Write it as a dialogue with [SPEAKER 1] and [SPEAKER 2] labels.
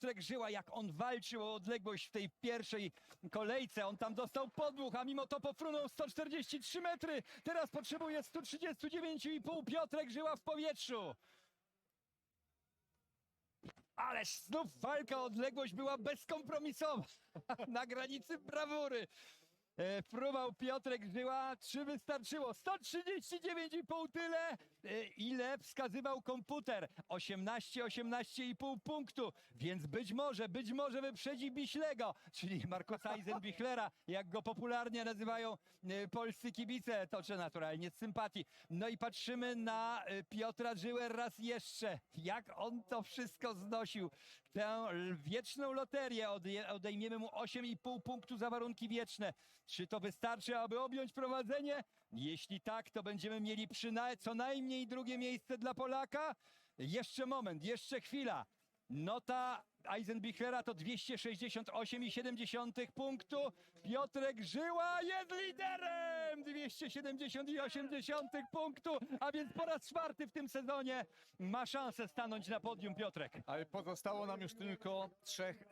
[SPEAKER 1] Piotrek Żyła, jak on walczył o odległość w tej pierwszej kolejce. On tam dostał podmuch, a mimo to pofrunął 143 metry. Teraz potrzebuje 139,5. Piotrek Żyła w powietrzu. Ależ znów walka odległość była bezkompromisowa. Na granicy brawury. E, Piotrek Żyła, czy wystarczyło? 139,5 tyle, e, ile wskazywał komputer. 18, 18,5 punktu, więc być może, być może wyprzedzi Biślego, czyli Markusa Eisenbichlera, jak go popularnie nazywają e, polscy kibice, toczę naturalnie z sympatii. No i patrzymy na e, Piotra Żyłę raz jeszcze, jak on to wszystko znosił. Tę wieczną loterię, odejmiemy mu 8,5 punktu za warunki wieczne. Czy to wystarczy, aby objąć prowadzenie? Jeśli tak, to będziemy mieli przyna- co najmniej drugie miejsce dla Polaka. Jeszcze moment, jeszcze chwila. Nota Eisenbichlera to 268,7 punktu. Piotrek Żyła jest liderem! 270,8 punktu, a więc po raz czwarty w tym sezonie ma szansę stanąć na podium Piotrek.
[SPEAKER 2] Ale pozostało nam już tylko trzech